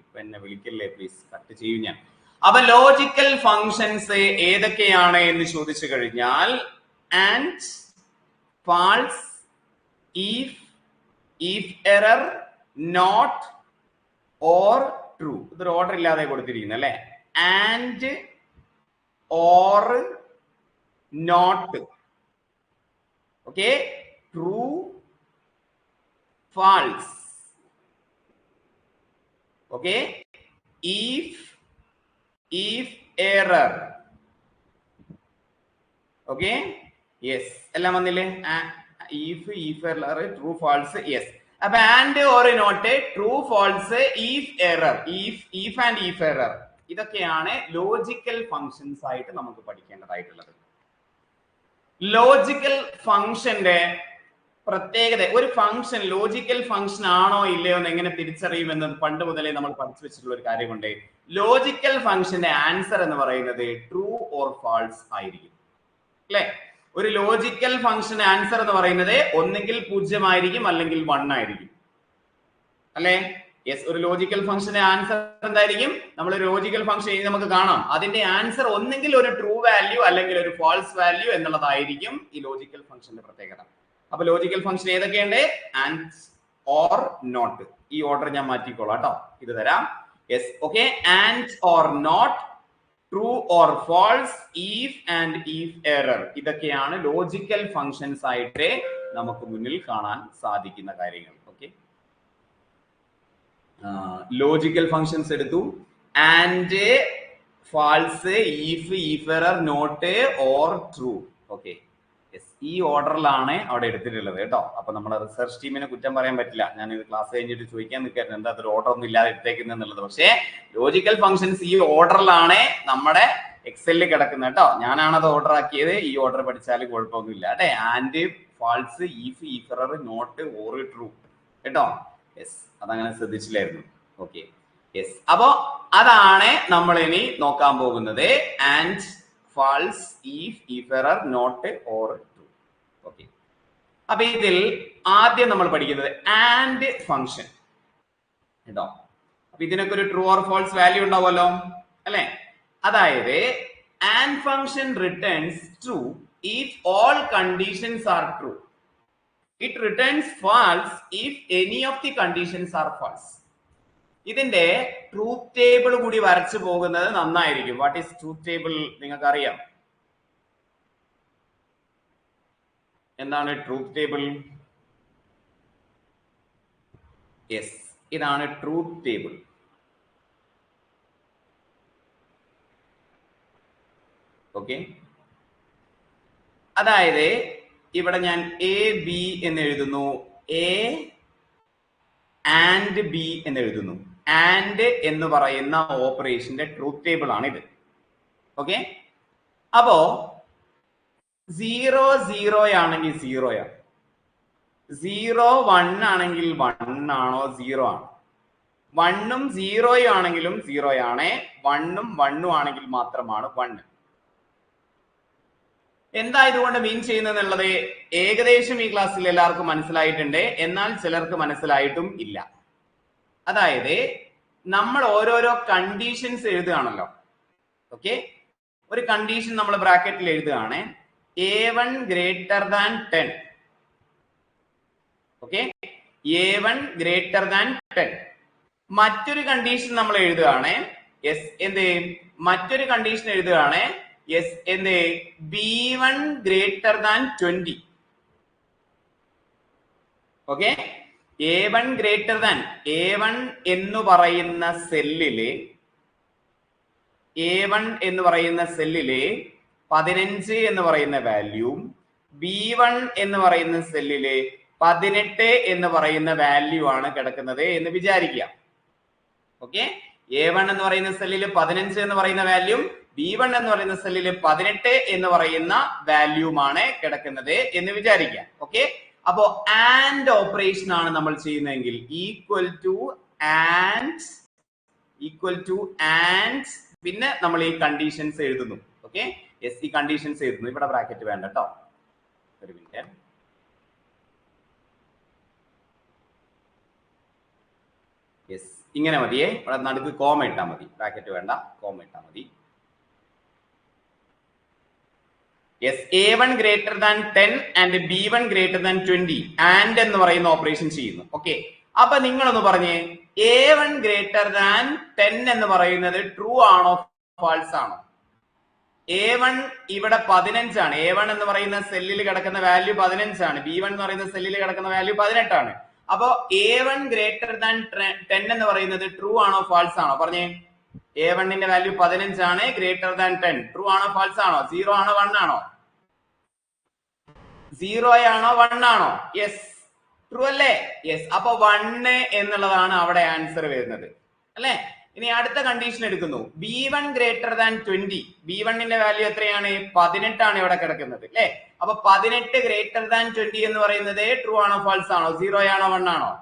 ഇപ്പൊ എന്നെ വിളിക്കല്ലേ പ്ലീസ് കട്ട് ചെയ്യും ഞാൻ. അപ്പൊ ലോജിക്കൽ ഫങ്ഷൻസ് ഏതൊക്കെയാണ് എന്ന് ചോദിച്ചു കഴിഞ്ഞാൽ and false if error not or true ഇതൊരു ഓർഡർ ഇല്ലാതെ കൊടുത്തിരിക്കുന്നു അല്ലെ? And or not okay true false okay if if error. Okay yes എല്ലാം വന്നില്ലേ? if if error true false yes. അപ്പൊ and or not true false if error if if and if error ഇതൊക്കെയാണ് logical functions ആയിട്ട് നമുക്ക് പഠിക്കേണ്ടതായിട്ടുള്ളത്. Logical ഫങ്ഷന്റെ പ്രത്യേകത ഒരു function logical function ആണോ ഇല്ലയോ എന്ന് എങ്ങനെ തിരിച്ചറിയുമെന്ന് പണ്ട് മുതലേ നമ്മൾ പഠിച്ചു വെച്ചിട്ടുള്ള ഒരു കാര്യമുണ്ട്. ലോജിക്കൽ ഫംഗ്ഷന്റെ ആൻസർ എന്ന് പറയുന്നത് ട്രൂ ഓർ ഫാൾസ് ആയിരിക്കും. അല്ലെ? ഒരു ലോജിക്കൽ ഫംഗ്ഷൻ ആൻസർ എന്ന് പറയുന്നത് ഒന്നുകിൽ പൂജ്യമായിരിക്കും അല്ലെങ്കിൽ വൺ ആയിരിക്കും. അല്ലെ? യെസ് ഒരു ലോജിക്കൽ ഫംഗ്ഷന്റെ ആൻസർ എന്തായിരിക്കും? നമ്മൾ ലോജിക്കൽ ഫംഗ്ഷൻ നമുക്ക് കാണാം. അതിന്റെ ആൻസർ ഒന്നെങ്കിൽ ഒരു ട്രൂ വാല്യൂ അല്ലെങ്കിൽ ഒരു ഫാൾസ് വാല്യൂ എന്നുള്ളതായിരിക്കും ഈ ലോജിക്കൽ ഫംഗ്ഷന്റെ പ്രത്യേകത. അപ്പൊ ലോജിക്കൽ ഫംഗ്ഷൻ ഏതൊക്കെയുണ്ട്? ആൻഡ് ഓർ നോട്ട് ഈ ഓർഡർ ഞാൻ മാറ്റിക്കോളാം കേട്ടോ ഇത് തരാം. Yes okay and or not true or false if and if error ഇതൊക്കെയാണ് ലോജിക്കൽ ഫംഗ്ഷൻസ് ആയിട്ട് നമുക്ക് മുന്നിൽ കാണാൻ സാധിക്കുന്ന കാര്യങ്ങൾ. ലോജിക്കൽ ഫങ്ഷൻസ് എടുത്തു. And false if if error not or true okay ഈ ഓർഡറിലാണ് അവിടെ എടുത്തിട്ടുള്ളത് കേട്ടോ. അപ്പൊ നമ്മുടെ റിസർച്ച് ടീമിനെ കുറ്റം പറയാൻ പറ്റില്ല. ഞാൻ ഇത് ക്ലാസ് കഴിഞ്ഞിട്ട് ചോദിക്കാൻ നിൽക്കായിരുന്നു എന്താ അതൊരു ഓർഡർ ഒന്നും ഇല്ലാതെ എടുത്തേക്കുന്നത് എന്നുള്ളത്. പക്ഷേ ലോജിക്കൽ ഫങ്ഷൻസ് ഈ ഓർഡറിലാണ് നമ്മുടെ എക്സലിൽ കിടക്കുന്നത് കേട്ടോ. ഞാനാണ് അത് ഓർഡർ ആക്കിയത്. ഈ ഓർഡർ പഠിച്ചാൽ കുഴപ്പമൊന്നുമില്ല. അല്ലേ? And false if error not or true കേട്ടോ? യെസ് അതങ്ങനെ ശ്രദ്ധിച്ചില്ലായിരുന്നു. ഓക്കെ യെസ് അപ്പോ അതാണ് നമ്മൾ ഇനി നോക്കാൻ പോകുന്നത്. And false if error not or true okay അപ്പൊ ഇതിൽ ആദ്യം നമ്മൾ പഠിക്കുന്നത് ആൻഡ് ഫംഗ്ഷൻ കേട്ടോ? അപ്പൊ ഇതിനൊക്കെ ഒരു ട്രൂ ഓർ ഫോൾസ് വാല്യൂ ഉണ്ടാവുമല്ലോ? അല്ലെ? അതായത് and function returns true if all conditions are true it returns false if any of the conditions are false ഇതിന്റെ ട്രൂത്ത് ടേബിൾ കൂടി വരച്ചു പോകുന്നത് നന്നായിരിക്കും. വാട്ട് ഈസ് ട്രൂത്ത് ടേബിൾ നിങ്ങൾക്ക് അറിയാം എന്താണ് ട്രൂത്ത് ടേബിൾ യെസ് ഇതാണ് ട്രൂത്ത് ടേബിൾ ഓക്കെ അതായത് ഇവിടെ ഞാൻ എ ബി എന്ന് എഴുതുന്നു. എ ആൻഡ് ബി എന്ന് എഴുതുന്നു. ആൻഡ് എന്ന് പറയുന്ന ഓപ്പറേഷന്റെ ട്രൂത്ത് ടേബിൾ ആണ് ഇത്. ഓക്കെ അപ്പോ സീറോ സീറോ ആണെങ്കിൽ സീറോയാണ് സീറോ വൺ ആണെങ്കിൽ വൺ ആണോ സീറോ ആണ്. വണ്ണും സീറോയും ആണെങ്കിലും സീറോ ആണ്. വണ്ണും വണ്ണും ആണെങ്കിൽ മാത്രമാണ് വണ്ണ്. എന്താ ഇതുകൊണ്ട് മീൻ ചെയ്യുന്നത് ഏകദേശം ഈ ക്ലാസ്സിൽ എല്ലാവർക്കും മനസ്സിലായിട്ടുണ്ട്. എന്നാൽ ചിലർക്ക് മനസ്സിലായിട്ടും ഇല്ല. അതായത് നമ്മൾ ഓരോരോ കണ്ടീഷൻസ് എഴുതുകയാണല്ലോ. ഓക്കെ ഒരു കണ്ടീഷൻ നമ്മൾ ബ്രാക്കറ്റിൽ എഴുതുകയാണ്. A one greater than ten okay A one greater than ten മറ്റൊരു കണ്ടീഷൻ നമ്മൾ എഴുതുകയാണ്. എസ് എന്ത് മറ്റൊരു കണ്ടീഷൻ എഴുതുകയാണ്. യെസ് എന്ത് B one greater than twenty okay A one greater than A one എന്ന് പറയുന്ന സെല്ലിൽ എ വൺ എന്ന് പറയുന്ന സെല്ലിൽ പതിനഞ്ച് എന്ന് പറയുന്ന വാല്യൂം ബി വൺ എന്ന് പറയുന്ന സെല്ലിൽ പതിനെട്ട് എന്ന് പറയുന്ന വാല്യൂ ആണ് കിടക്കുന്നത് എന്ന് വിചാരിക്കുക. ഓക്കെ എ വൺ എന്ന് പറയുന്ന സെല്ലിൽ പതിനഞ്ച് എന്ന് പറയുന്ന വാല്യൂം ബി വൺ എന്ന് പറയുന്ന സെല്ലിൽ പതിനെട്ട് എന്ന് പറയുന്ന വാല്യൂമാണ് കിടക്കുന്നത് എന്ന് വിചാരിക്കാം ഓക്കെ അപ്പോ ആൻഡ് ഓപ്പറേഷൻ ആണ് നമ്മൾ ചെയ്യുന്നതെങ്കിൽ equal to and equal to and പിന്നെ നമ്മൾ ഈ കണ്ടീഷൻസ് എഴുതുന്നു. ഓക്കെ എസ് ഈ കണ്ടീഷൻസ് എഴുതുന്നു. ഇവിടെ ബ്രാക്കറ്റ് വേണ്ട കേട്ടോ ഒരു മിനിറ്റ് യെസ് ഇങ്ങനെ മതിയേ. ഇവിടെ നടുക്ക് കോമ ഇട്ടാൽ മതി. ബ്രാക്കറ്റ് വേണ്ട. കോമ ഇട്ടാൽ മതി. Yes A one greater than ten and B one greater than twenty and എന്ന് പറയുന്ന ഓപ്പറേഷൻ ചെയ്യുന്നു. ഓക്കെ അപ്പൊ നിങ്ങളൊന്ന് പറഞ്ഞേ A one greater than ten എന്ന് പറയുന്നത് ട്രൂ ആണോ ഫാൾസ് ആണോ? എ വൺ ഇവിടെ പതിനഞ്ചാണ് എ വൺ എന്ന് പറയുന്ന സെല്ലിൽ കിടക്കുന്ന വാല്യൂ പതിനഞ്ചാണ് ബി വൺ എന്ന് പറയുന്ന സെല്ലിൽ കിടക്കുന്ന വാല്യൂ പതിനെട്ടാണ് അപ്പോ A one greater than ten എന്ന് പറയുന്നത് ട്രൂ ആണോ ഫാൾസ് ആണോ? പറഞ്ഞേ. എ വണ്ണിന്റെ വാല്യൂ പതിനഞ്ചാണ് ഗ്രേറ്റർ ദാൻ ടെൻ ട്രൂ ആണോ ഫാൾസ് ആണോ? സീറോ ആണോ വൺ ആണോ? സീറോ ആണോ? വൺ ആണോ? യെസ് ട്രൂ അല്ലേ? യെസ് അപ്പൊ വണ്ണ് എന്നുള്ളതാണ് അവിടെ ആൻസർ വരുന്നത്. അല്ലെ? ഇനി അടുത്ത കണ്ടീഷൻ എടുക്കുന്നു. B one greater than twenty B വണ്ണിന്റെ വാല്യൂ എത്രയാണ്? പതിനെട്ടാണ് ഇവിടെ കിടക്കുന്നത്. അല്ലേ? അപ്പൊ പതിനെട്ട് ഗ്രേറ്റർ ദാൻ ട്വന്റി എന്ന് പറയുന്നത് ട്രൂ ആണോ ഫാൾസ് ആണോ? സീറോ ആണോ വൺ ആണോ?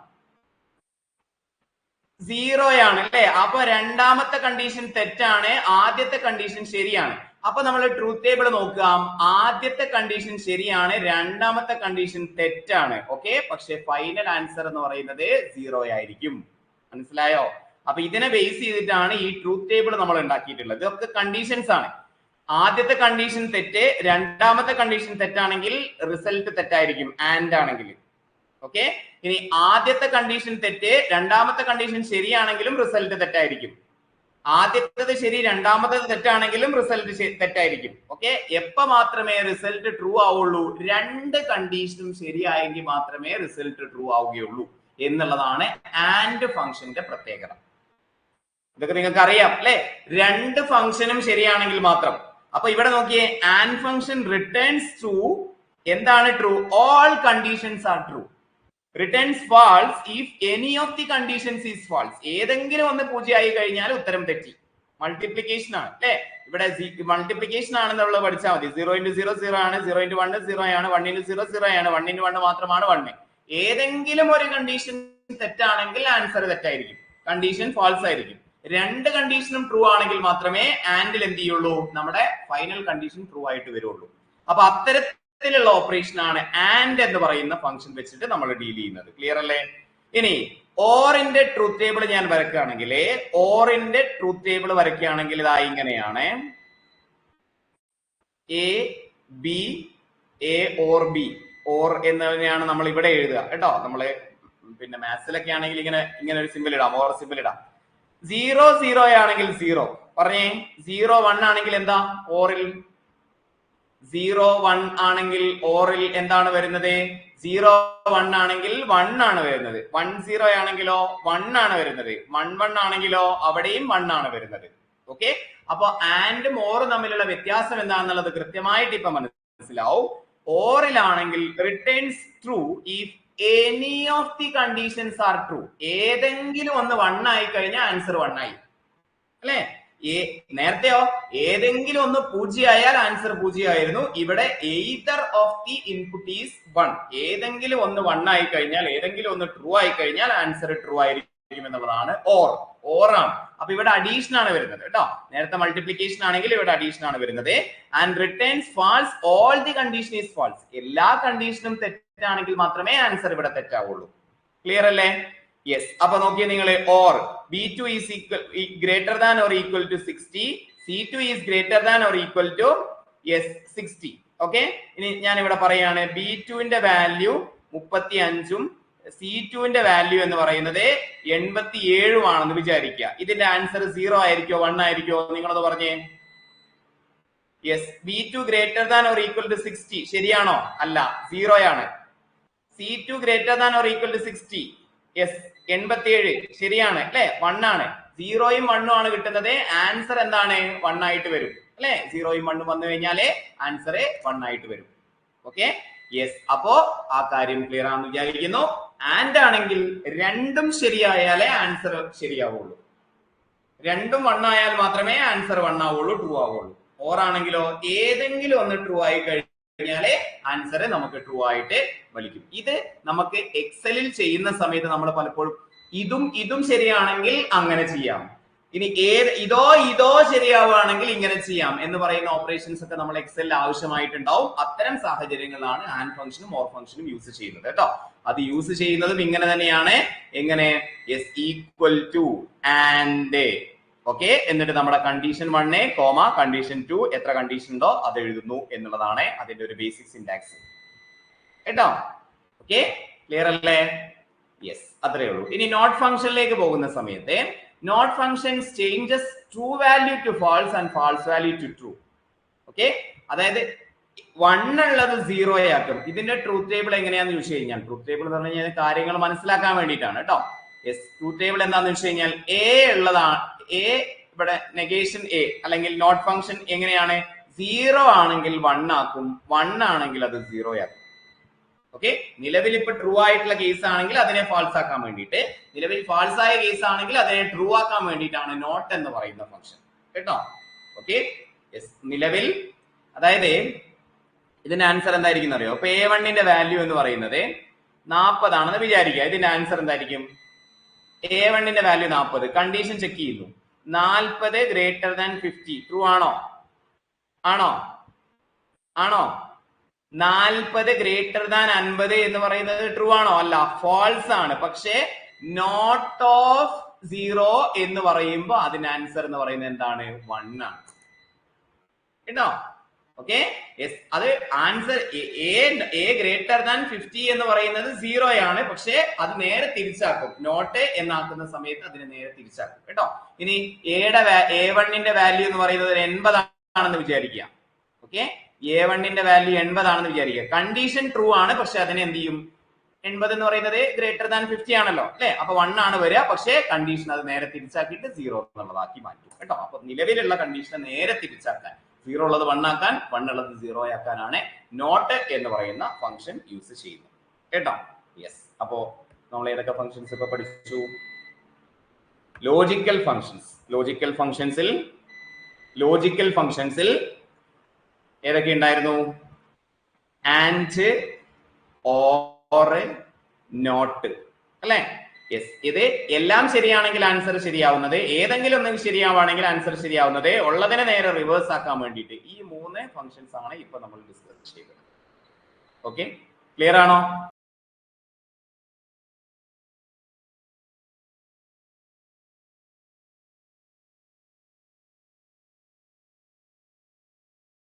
സീറോ ആണ് അല്ലെ അപ്പൊ രണ്ടാമത്തെ കണ്ടീഷൻ തെറ്റാണ്. ആദ്യത്തെ കണ്ടീഷൻ ശരിയാണ്. അപ്പൊ നമ്മൾ ട്രൂത്ത് ടേബിൾ നോക്കാം ആദ്യത്തെ കണ്ടീഷൻ ശരിയാണ് രണ്ടാമത്തെ കണ്ടീഷൻ തെറ്റാണ്. ഓക്കെ പക്ഷെ ഫൈനൽ ആൻസർ എന്ന് പറയുന്നത് സീറോ ആയിരിക്കും. മനസ്സിലായോ? അപ്പൊ ഇതിനെ ബേസ് ചെയ്തിട്ടാണ് ഈ ട്രൂത്ത് ടേബിൾ നമ്മൾ ഉണ്ടാക്കിയിട്ടുള്ളത്. ഇതൊക്കെ കണ്ടീഷൻസ് ആണ്. ആദ്യത്തെ കണ്ടീഷൻ തെറ്റ് രണ്ടാമത്തെ കണ്ടീഷൻ തെറ്റാണെങ്കിൽ റിസൾട്ട് തെറ്റായിരിക്കും. ആൻഡ് ആണെങ്കിൽ. ഓക്കെ ഇനി ആദ്യത്തെ കണ്ടീഷൻ തെറ്റ് രണ്ടാമത്തെ കണ്ടീഷൻ ശരിയാണെങ്കിലും റിസൾട്ട് തെറ്റായിരിക്കും. ആദ്യത്തേത് ശരി രണ്ടാമത്തേത് തെറ്റാണെങ്കിലും റിസൾട്ട് തെറ്റായിരിക്കും. ഓക്കെ എപ്പോ മാത്രമേ റിസൾട്ട് ട്രൂ ആവുള്ളൂ? രണ്ട് കണ്ടീഷനും ശരിയായെങ്കിൽ മാത്രമേ റിസൾട്ട് ട്രൂ ആവുകയുള്ളൂ എന്നുള്ളതാണ് ആൻഡ് ഫംഗ്ഷന്റെ പ്രത്യേകത. ഇതൊക്കെ നിങ്ങൾക്ക് അറിയാം അല്ലെ? രണ്ട് ഫംഗ്ഷനും ശരിയാണെങ്കിൽ മാത്രം. അപ്പൊ ഇവിടെ നോക്കിയേ ആൻഡ് ഫംഗ്ഷൻ റിട്ടേൺസ് ട്രൂ എന്താണ് true all conditions are true returns false if any of the conditions is false ഏതെങ്കിലും ഒന്ന് പൂജ്യമായി കഴിഞ്ഞാൽ ഉത്തരം തെറ്റി. മൾട്ടിപ്ലിക്കേഷൻ ആണ് അല്ലെ? ഇവിടെ മൾട്ടിപ്ലിക്കേഷൻ ആണെന്നുള്ളത് പഠിച്ചാൽ മതി. സീറോ ഇന്റു സീറോ സീറോ ആണ്. സീറോ ഇന്റു വൺ സീറോ ആണ്. വൺ ഇന്റു സീറോ സീറോ ആണ്. വൺ ഇന്റു വൺ മാത്രമാണ് വണ് ഏതെങ്കിലും ഒരു കണ്ടീഷൻ തെറ്റാണെങ്കിൽ ആൻസർ തെറ്റായിരിക്കും. കണ്ടീഷൻ ഫാൾസ് ആയിരിക്കും. രണ്ട് കണ്ടീഷനും ട്രൂ ആണെങ്കിൽ മാത്രമേ ആൻഡിൽ എന്ത് ചെയ്യുള്ളൂ? നമ്മുടെ ഫൈനൽ കണ്ടീഷൻ ട്രൂ ആയിട്ട് വരുള്ളൂ. അപ്പൊ അത്തരത്തിലുള്ള ഓപ്പറേഷൻ ആണ് ആൻഡ് എന്ന് പറയുന്ന ഫംഗ്ഷൻ വെച്ചിട്ട് നമ്മൾ ഡീൽ ചെയ്യുന്നത്. ക്ലിയർ അല്ലേ? ഇനി ഓറിന്റെ ട്രൂത്ത് ടേബിൾ ഞാൻ വരക്കുകയാണെങ്കിൽ ഓറിന്റെ ട്രൂത്ത് ടേബിൾ വരയ്ക്കുകയാണെങ്കിൽ ഇതാ ഇങ്ങനെയാണ്. A B A or B or എന്നതിനെയാണ് നമ്മൾ ഇവിടെ എഴുതുക. കേട്ടോ? നമ്മൾ പിന്നെ മാത്സിലൊക്കെ ആണെങ്കിൽ ഇങ്ങനെ ഇങ്ങനെ ഒരു സിമ്പിൾ ഇടാം. ഓർ സിമ്പിൾ ഇടാം. സീറോ സീറോ ആണെങ്കിൽ സീറോ പറഞ്ഞേ? സീറോ വൺ ആണെങ്കിൽ എന്താ? ഓറിൽ സീറോ വൺ ആണെങ്കിൽ ഓറിൽ എന്താണ് വരുന്നത്? സീറോ വൺ ആണെങ്കിൽ വൺ ആണ് വരുന്നത്. വൺ സീറോ ആണെങ്കിലോ വൺ ആണ് വരുന്നത്. വൺ വൺ ആണെങ്കിലോ അവിടെയും വൺ ആണ് വരുന്നത്. ഓക്കെ അപ്പൊ ആൻഡ് ഓറും തമ്മിലുള്ള വ്യത്യാസം എന്താണെന്നുള്ളത് കൃത്യമായിട്ട് ഇപ്പൊ മനസ്സിലാവും. ഓറിലാണെങ്കിൽ returns true if any of the conditions are true ഏതെങ്കിലും ഒന്ന് വൺ ആയി കഴിഞ്ഞാൽ ആൻസർ വൺ ആയി. അല്ലെ? നേരത്തെയോ? ഏതെങ്കിലും ഒന്ന് പൂജ്യമായാൽ ആൻസർ പൂജ്യമായിരുന്നു. ഇവിടെ either of the input is one ഏതെങ്കിലും ഒന്ന് വൺ ആയി കഴിഞ്ഞാൽ ഏതെങ്കിലും ഒന്ന് ട്രൂ ആയി കഴിഞ്ഞാൽ ആൻസർ ട്രൂ ആയിരിക്കും എന്നുള്ളതാണ് ഓർ ആണ്. അപ്പൊ ഇവിടെ അഡീഷൻ ആണ് വരുന്നത് കേട്ടോ. നേരത്തെ മൾട്ടിപ്ലിക്കേഷൻ ആണെങ്കിൽ ഇവിടെ അഡീഷൻ ആണ് വരുന്നത്. And returns false all the condition is false എല്ലാ കണ്ടീഷനും തെറ്റാണെങ്കിൽ മാത്രമേ ആൻസർ ഇവിടെ തെറ്റാവുള്ളൂ. ക്ലിയർ അല്ലേ? യെസ് അപ്പൊ നോക്കിയേ നിങ്ങൾ or B two is equal greater than or equal to sixty C two is greater than or equal to yes sixty okay ഇനി ഞാൻ ഇവിടെ പറയുകയാണ് ബി ടുവിന്റെ വാല്യൂ മുപ്പത്തി അഞ്ചും സി ടുവിന്റെ വാല്യൂ എന്ന് പറയുന്നത് എൺപത്തി ഏഴും ആണെന്ന് വിചാരിക്കുക. ഇതിന്റെ ആൻസർ സീറോ ആയിരിക്കോ വൺ ആയിരിക്കോ നിങ്ങളത് പറഞ്ഞേ. Yes B two greater than or equal to sixty ശരിയാണോ? അല്ല സീറോ ആണ് C two greater than or equal to sixty yes എൺപത്തിയേഴ്. ശരിയാണ് അല്ലെ? വൺ ആണ് സീറോയും വണ്ണും ആണ് കിട്ടുന്നത്. ആൻസർ എന്താണ്? വൺ ആയിട്ട് വരും. അല്ലെ? സീറോയും വണ്ണും വന്നു കഴിഞ്ഞാൽ ആൻസർ വൺ ആയിട്ട് വരും. ഓക്കെ? യെസ്. അപ്പോ ആ കാര്യം ക്ലിയർ ആണെന്ന് വിചാരിക്കുന്നു. ആൻഡ് ആണെങ്കിൽ രണ്ടും ശരിയായാലേ ആൻസർ ശരിയാവുള്ളൂ. രണ്ടും വൺ ആയാൽ മാത്രമേ ആൻസർ വൺ ആവുള്ളൂ ട്രൂ ആവുള്ളൂ. ഓർ ആണെങ്കിലോ ഏതെങ്കിലും ഒന്ന് ട്രൂ ആയി കഴിഞ്ഞാലേ ആൻസർ നമുക്ക് ട്രൂ ആയിട്ട് വലിക്കും. ഇത് നമുക്ക് എക്സലിൽ ചെയ്യുന്ന സമയത്ത് നമ്മൾ പലപ്പോഴും ഇതും ഇതും ശരിയാണെങ്കിൽ അങ്ങനെ ചെയ്യാം. ഇനി ഏത് ഇതോ ഇതോ ശരിയാവുകയാണെങ്കിൽ ഇങ്ങനെ ചെയ്യാം എന്ന് പറയുന്ന ഓപ്പറേഷൻസ് ഒക്കെ നമ്മൾ എക്സലിൽ ആവശ്യമായിട്ടുണ്ടാവും. അത്തരം സാഹചര്യങ്ങളാണ് ആൻഡ് ഫംഗ്ഷനും ഓർ ഫംഗ്ഷനും യൂസ് ചെയ്യുന്നത് കേട്ടോ. അത് യൂസ് ചെയ്യുന്നതും ഇങ്ങനെ തന്നെയാണ്. എങ്ങനെ? Yes equal to and okay എന്നിട്ട് നമ്മുടെ കണ്ടീഷൻ വണ്ണേ കോമ കണ്ടീഷൻ ടു എത്ര കണ്ടീഷൻ ഉണ്ടോ അത് എഴുതുന്നു എന്നുള്ളതാണ് അതിന്റെ ഒരു ബേസിക് സിന്റാക്സ് കേട്ടോ? ഓക്കെ ക്ലിയർ അല്ലേ? യെസ് അത്രേ ഉള്ളൂ. ഇനി നോട്ട് ഫംഗ്ഷനിലേക്ക് പോകുന്ന സമയത്ത് not functions changes true value to false and false value to true okay അതായത് വൺ ഉള്ളത് സീറോ ആക്കും. ഇതിന്റെ ട്രൂത്ത് ടേബിൾ എങ്ങനെയാന്ന് ചോദിച്ചു കഴിഞ്ഞാൽ ട്രൂത്ത് ടേബിൾ എന്ന് പറഞ്ഞു കഴിഞ്ഞാൽ കാര്യങ്ങൾ മനസ്സിലാക്കാൻ വേണ്ടിയിട്ടാണ് കേട്ടോ. യെസ് ട്രൂത്ത് ടേബിൾ എന്താന്ന് വെച്ച് കഴിഞ്ഞാൽ എ ഉള്ളതാണ് എ ഇവിടെ നെഗേഷൻ എ അല്ലെങ്കിൽ നോട്ട് ഫംഗ്ഷൻ എങ്ങനെയാണ്? സീറോ ആണെങ്കിൽ വൺ ആക്കും. വൺ ആണെങ്കിൽ അത് സീറോ ആക്കും ഓക്കെ നിലവിൽ ഇപ്പൊ ട്രൂ ആയിട്ടുള്ള കേസ് ആണെങ്കിൽ അതിനെ ഫാൾസ് ആക്കാൻ വേണ്ടിയിട്ട്. നിലവിൽ ഫാൾസ് ആയ കേസ് ആണെങ്കിൽ അതിനെ ട്രൂ ആക്കാൻ വേണ്ടിയിട്ടാണ് നോട്ട് എന്ന് പറയുന്ന ഫംഗ്ഷൻ കേട്ടോ? ഓക്കെ നിലവിൽ അതായത് ഇതിന്റെ ആൻസർ എന്തായിരിക്കും അറിയോ അപ്പൊ എ വണ്ണിന്റെ വാല്യൂ എന്ന് പറയുന്നത് നാൽപ്പതാണെന്ന് വിചാരിക്കുക. ഇതിന്റെ ആൻസർ എന്തായിരിക്കും? എ വണ്ണിന്റെ വാല്യൂ നാൽപ്പത് കണ്ടീഷൻ ചെക്ക് ചെയ്യുന്നു. നാൽപ്പത് ഗ്രേറ്റർ ദാൻ ഫിഫ്റ്റി ട്രൂ ആണോ? ആണോ? ആണോ? നാൽപ്പത് ഗ്രേറ്റർ ദാൻ അൻപത് എന്ന് പറയുന്നത് ട്രൂ ആണോ? അല്ല ഫോൾസ് ആണ്. പക്ഷേ നോട്ട് ഓഫ് സീറോ എന്ന് പറയുമ്പോൾ അതിന് ആൻസർ എന്ന് പറയുന്നത് എന്താണ്? വൺ ആണ്. കേട്ടോ? ഓക്കെ അത് answer A greater than fifty എന്ന് പറയുന്നത് സീറോ ആണ്. പക്ഷേ അത് നേരെ തിരിച്ചാക്കും. നോട്ട് എന്നാക്കുന്ന സമയത്ത് അതിനെ നേരെ തിരിച്ചാക്കും. കേട്ടോ? ഇനി എയുടെ എ വണ്ണിന്റെ വാല്യൂ എന്ന് പറയുന്നത് എൺപതാണെന്ന് വിചാരിക്കുക. ഓക്കെ എ വണ്ണിന്റെ വാല്യൂ എൺപതാണെന്ന് വിചാരിക്കുക. കണ്ടീഷൻ ട്രൂ ആണ് പക്ഷെ അതിനെ എന്ത് ചെയ്യും? എൺപത് എന്ന് പറയുന്നത് ഗ്രേറ്റർ ദാൻ ഫിഫ്റ്റി ആണല്ലോ അല്ലെ? അപ്പൊ വൺ ആണ് വരിക പക്ഷേ കണ്ടീഷൻ അത് നേരെ തിരിച്ചാക്കിയിട്ട് സീറോ എന്നുള്ളതാക്കി മാറ്റും കേട്ടോ? അപ്പൊ നിലവിലുള്ള കണ്ടീഷനെ നേരെ തിരിച്ചാക്കാൻ സീറോ ഉള്ളത് വൺ ആക്കാൻ വൺ ഉള്ളത് സീറോ ആക്കാനാണ് നോട്ട് എന്ന് പറയുന്ന ഫംഗ്ഷൻ യൂസ് ചെയ്യുന്നത് കേട്ടോ? യെസ് അപ്പോ നമ്മൾ ഏതൊക്കെ ഫംഗ്ഷൻസ് ഇപ്പൊ പഠിച്ചു? ലോജിക്കൽ ഫംഗ്ഷൻസ് ലോജിക്കൽ ഫംഗ്ഷൻസിൽ ലോജിക്കൽ ഫംഗ്ഷൻസിൽ ഏതൊക്കെ ഉണ്ടായിരുന്നു? ആൻഡ് ഓർ നോട്ട് അല്ലെ? യെസ് ഇത് എല്ലാം ശരിയാണെങ്കിൽ ആൻസർ ശരിയാവുന്നത് ഏതെങ്കിലും ഒന്നെങ്കിൽ ശരിയാവുകയാണെങ്കിൽ ആൻസർ ശരിയാവുന്നത് ഉള്ളതിനെ നേരെ റിവേഴ്സ് ആക്കാൻ വേണ്ടിയിട്ട് ഈ മൂന്ന് ഫംഗ്ഷൻസ് ആണ് ഇപ്പൊ നമ്മൾ ഡിസ്കസ് ചെയ്തത്. ഓക്കെ ക്ലിയർ ആണോ?